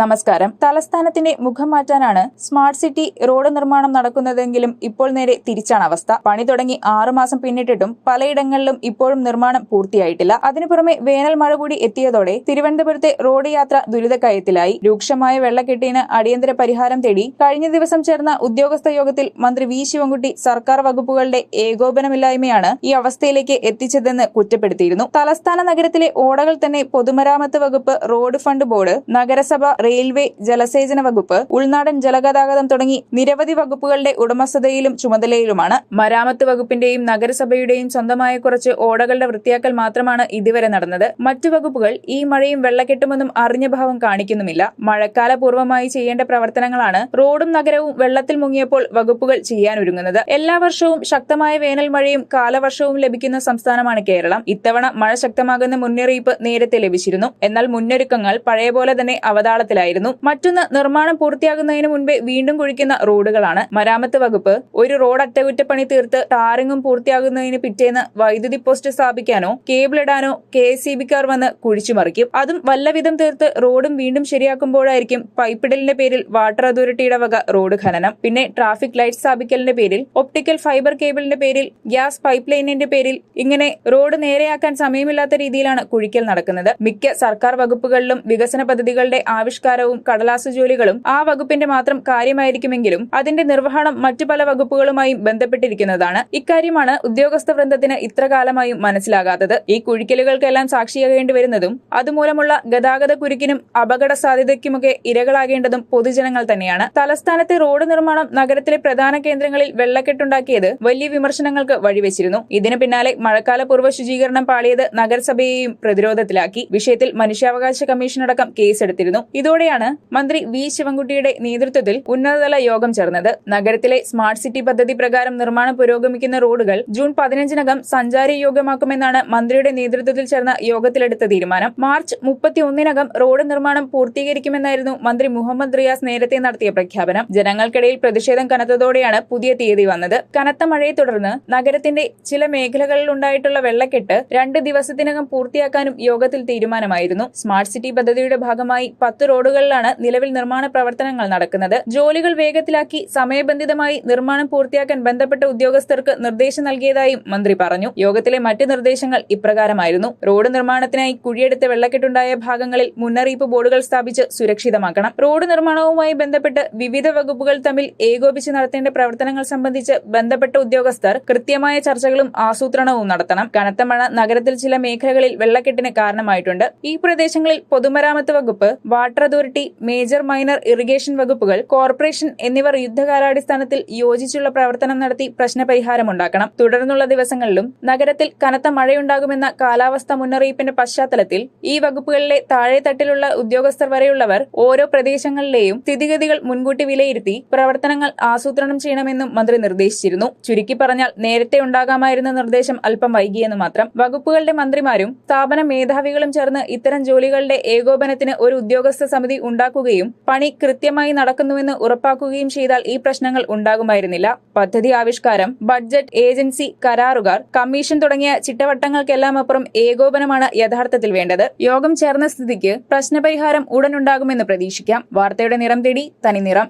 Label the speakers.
Speaker 1: നമസ്കാരം. തലസ്ഥാനത്തിന്റെ മുഖം മാറ്റാനാണ് സ്മാർട്ട് സിറ്റി റോഡ് നിർമ്മാണം നടക്കുന്നതെങ്കിലും ഇപ്പോൾ നേരെ തിരിച്ചാണ് അവസ്ഥ. പണി തുടങ്ങി ആറുമാസം പിന്നിട്ടിട്ടും പലയിടങ്ങളിലും ഇപ്പോഴും നിർമ്മാണം പൂർത്തിയായിട്ടില്ല. അതിനു പുറമെ വേനൽ മഴ കൂടി എത്തിയതോടെ തിരുവനന്തപുരത്തെ റോഡ് യാത്ര ദുരിതക്കയത്തിലായി. രൂക്ഷമായ വെള്ളക്കെട്ടിന് അടിയന്തര പരിഹാരം തേടി കഴിഞ്ഞ ദിവസം ചേർന്ന ഉദ്യോഗസ്ഥ യോഗത്തിൽ മന്ത്രി വി ശിവൻകുട്ടി സർക്കാർ വകുപ്പുകളുടെ ഏകോപനമില്ലായ്മയാണ് ഈ അവസ്ഥയിലേക്ക് എത്തിച്ചതെന്ന് കുറ്റപ്പെടുത്തിയിരുന്നു. തലസ്ഥാന നഗരത്തിലെ ഓടകൾ തന്നെ പൊതുമരാമത്ത് വകുപ്പ് റോഡ് ഫണ്ട് ബോർഡ് നഗരസഭ റെയിൽവേ ജലസേചന വകുപ്പ് ഉൾനാടൻ ജലഗതാഗതം തുടങ്ങി നിരവധി വകുപ്പുകളുടെ ഉടമസ്ഥതയിലും ചുമതലയിലുമാണ്. മരാമത്ത് വകുപ്പിന്റെയും നഗരസഭയുടെയും സ്വന്തമായ കുറച്ച് ഓടകളുടെ വൃത്തിയാക്കൽ മാത്രമാണ് ഇതുവരെ നടന്നത്. മറ്റു വകുപ്പുകൾ ഈ മഴയും വെള്ളക്കെട്ടുമെന്നും അറിഞ്ഞ ഭാവം കാണിക്കുന്നുമില്ല. മഴക്കാല പൂർവമായി ചെയ്യേണ്ട പ്രവർത്തനങ്ങളാണ് റോഡും നഗരവും വെള്ളത്തിൽ മുങ്ങിയപ്പോൾ വകുപ്പുകൾ ചെയ്യാനൊരുങ്ങുന്നത്. എല്ലാ വർഷവും ശക്തമായ വേനൽ മഴയും കാലവർഷവും ലഭിക്കുന്ന സംസ്ഥാനമാണ് കേരളം. ഇത്തവണ മഴ ശക്തമാകുന്ന മുന്നറിയിപ്പ് നേരത്തെ ലഭിച്ചിരുന്നു. എന്നാൽ മുന്നൊരുക്കങ്ങൾ പഴയ പോലെ തന്നെ അവതാളത്തിലായിരുന്നു മറ്റൊന്ന് നിർമ്മാണം പൂർത്തിയാകുന്നതിന് മുൻപേ വീണ്ടും കുഴിക്കുന്ന റോഡുകളാണ്. മരാമത്ത് വകുപ്പ് ഒരു റോഡ് അറ്റകുറ്റപ്പണി തീർത്ത് ടാറിങ്ങും പൂർത്തിയാകുന്നതിന് പിറ്റേന്ന് വൈദ്യുതി പോസ്റ്റ് സ്ഥാപിക്കാനോ കേബിൾ ഇടാനോ കെ എസ് സി ബിക്കാർ വന്ന് കുഴിച്ചുമറിക്കും അതും വല്ലവിധം തീർത്ത് റോഡും വീണ്ടും ശരിയാക്കുമ്പോഴായിരിക്കും പൈപ്പിടലിന്റെ പേരിൽ വാട്ടർ അതോറിറ്റിയുടെ വക റോഡ് ഖനനം. പിന്നെ ട്രാഫിക് ലൈറ്റ് സ്ഥാപിക്കലിന്റെ പേരിൽ ഒപ്റ്റിക്കൽ ഫൈബർ കേബിളിന്റെ പേരിൽ ഗ്യാസ് പൈപ്പ് ലൈനിന്റെ പേരിൽ ഇങ്ങനെ റോഡ് നേരെയാക്കാൻ സമയമില്ലാത്ത രീതിയിലാണ് കുഴിക്കൽ നടക്കുന്നത്. മിക്ക സർക്കാർ വകുപ്പുകളിലും വികസന പദ്ധതികളുടെ ആവിഷ്കാരവും കടലാസു ജോലികളും ആ വകുപ്പിന്റെ മാത്രം കാര്യമായിരിക്കുമെങ്കിലും അതിന്റെ നിർവഹണം മറ്റു പല വകുപ്പുകളുമായും ബന്ധപ്പെട്ടിരിക്കുന്നതാണ്. ഇക്കാര്യമാണ് ഉദ്യോഗസ്ഥ വൃന്ദത്തിന് ഇത്ര കാലമായും മനസ്സിലാകാത്തത്. ഈ കുഴിക്കലുകൾക്കെല്ലാം സാക്ഷിയാകേണ്ടി വരുന്നതും അതുമൂലമുള്ള ഗതാഗത കുരുക്കിനും അപകട സാധ്യതയ്ക്കുമൊക്കെ ഇരകളാകേണ്ടതും പൊതുജനങ്ങൾ തന്നെയാണ്. തലസ്ഥാനത്തെ റോഡ് നിർമ്മാണം നഗരത്തിലെ പ്രധാന കേന്ദ്രങ്ങളിൽ വെള്ളക്കെട്ടുണ്ടാക്കിയത് വലിയ വിമർശനങ്ങൾക്ക് വഴിവെച്ചിരുന്നു. ഇതിന് പിന്നാലെ മഴക്കാല പൂർവ ശുചീകരണം പാളിയത് നഗരസഭയെയും പ്രതിരോധത്തിലാക്കി. വിഷയത്തിൽ മനുഷ്യാവകാശ കമ്മീഷൻ അടക്കം കേസെടുത്തിരുന്നു ഇതോടെയാണ് മന്ത്രി വി. ശിവൻകുട്ടിയുടെ നേതൃത്വത്തിൽ ഉന്നതതല യോഗം ചേർന്നത്. നഗരത്തിലെ സ്മാർട്ട് സിറ്റി പദ്ധതി പ്രകാരം നിർമ്മാണം പുരോഗമിക്കുന്ന റോഡുകൾ ജൂൺ പതിനഞ്ചിനകം സഞ്ചാരയോഗ്യമാക്കുമെന്നാണ് മന്ത്രിയുടെ നേതൃത്വത്തിൽ ചേർന്ന യോഗത്തിലെടുത്ത തീരുമാനം. മാർച്ച് മുപ്പത്തിയൊന്നിനകം റോഡ് നിർമ്മാണം പൂർത്തീകരിക്കുമെന്നായിരുന്നു മന്ത്രി മുഹമ്മദ് റിയാസ് നേരത്തെ നടത്തിയ പ്രഖ്യാപനം. ജനങ്ങൾക്കിടയിൽ പ്രതിഷേധം കനത്തതോടെയാണ് പുതിയ തീയതി വന്നത്. കനത്ത മഴയെ തുടർന്ന് നഗരത്തിന്റെ ചില മേഖലകളിൽ ഉണ്ടായിട്ടുള്ള വെള്ളക്കെട്ട് രണ്ട് ദിവസത്തിനകം പൂർത്തിയാക്കാനും യോഗത്തിൽ തീരുമാനമായിരുന്നു. സ്മാർട്ട് സിറ്റി പദ്ധതിയുടെ ഭാഗമായി പത്ത് റോഡുകളിലാണ് നിലവിൽ നിർമ്മാണ പ്രവർത്തനങ്ങൾ നടക്കുന്നത്. ജോലികൾ വേഗത്തിലാക്കി സമയബന്ധിതമായി നിർമ്മാണം പൂർത്തിയാക്കാൻ ബന്ധപ്പെട്ട ഉദ്യോഗസ്ഥർക്ക് നിർദ്ദേശം നൽകിയതായും മന്ത്രി പറഞ്ഞു. യോഗത്തിലെ മറ്റ് നിർദ്ദേശങ്ങൾ ഇപ്രകാരമായിരുന്നു. റോഡ് നിർമ്മാണത്തിനായി കുഴിയെടുത്ത് വെള്ളക്കെട്ടുണ്ടായ ഭാഗങ്ങളിൽ മുന്നറിയിപ്പ് ബോർഡുകൾ സ്ഥാപിച്ച് സുരക്ഷിതമാക്കണം. റോഡ് നിർമ്മാണവുമായി ബന്ധപ്പെട്ട് വിവിധ വകുപ്പുകൾ തമ്മിൽ ഏകോപിച്ച് നടത്തേണ്ട പ്രവർത്തനങ്ങൾ സംബന്ധിച്ച് ബന്ധപ്പെട്ട ഉദ്യോഗസ്ഥർ കൃത്യമായ ചർച്ചകളും ആസൂത്രണവും നടത്തണം. കനത്ത മഴ നഗരത്തിൽ ചില മേഖലകളിൽ വെള്ളക്കെട്ടിന് കാരണമായിട്ടുണ്ട്. ഈ പ്രദേശങ്ങളിൽ പൊതുമരാമത്ത് വകുപ്പ് water authority major minor irrigation വകുപ്പുകൾ കോർപ്പറേഷൻ എന്നിവർ യുദ്ധകാലാടിസ്ഥാനത്തിൽ യോജിച്ചുള്ള പ്രവർത്തനം നടത്തി പ്രശ്നപരിഹാരമുണ്ടാക്കണം തുടർന്നുള്ള ദിവസങ്ങളിലും നഗരത്തിൽ കനത്ത മഴയുണ്ടാകുമെന്ന കാലാവസ്ഥാ മുന്നറിയിപ്പിന്റെ പശ്ചാത്തലത്തിൽ ഈ വകുപ്പുകളിലെ താഴെത്തട്ടിലുള്ള ഉദ്യോഗസ്ഥർ വരെയുള്ളവർ ഓരോ പ്രദേശങ്ങളിലെയും സ്ഥിതിഗതികൾ മുൻകൂട്ടി വിലയിരുത്തി പ്രവർത്തനങ്ങൾ ആസൂത്രണം ചെയ്യണമെന്നും മന്ത്രി നിർദ്ദേശിച്ചിരുന്നു. ചുരുക്കി പറഞ്ഞാൽ നേരത്തെ ഉണ്ടാകാമായിരുന്ന നിർദ്ദേശം അല്പം വൈകിയെന്ന് മാത്രം. വകുപ്പുകളുടെ മന്ത്രിമാരും സ്ഥാപന മേധാവികളും ചേർന്ന് ഇത്തരം ജോലികളുടെ ഏകോപനത്തിന് ഒരു ഉദ്യോഗസ്ഥ സമിതി ഉണ്ടാക്കുകയും പണി കൃത്യമായി നടക്കുന്നുവെന്ന് ഉറപ്പാക്കുകയും ചെയ്താൽ ഈ പ്രശ്നങ്ങൾ ഉണ്ടാകുമായിരുന്നില്ല. പദ്ധതി ആവിഷ്കാരം ബഡ്ജറ്റ് ഏജൻസി കരാറുകാർ കമ്മീഷൻ തുടങ്ങിയ ചിട്ടവട്ടങ്ങൾക്കെല്ലാം അപ്പുറം ഏകോപനമാണ് യഥാർത്ഥത്തിൽ വേണ്ടത്. യോഗം ചേർന്ന സ്ഥിതിക്ക് പ്രശ്നപരിഹാരം ഉടനുണ്ടാകുമെന്ന് പ്രതീക്ഷിക്കാം. വാർത്തയുടെ നിറം തേടി തനി നിറം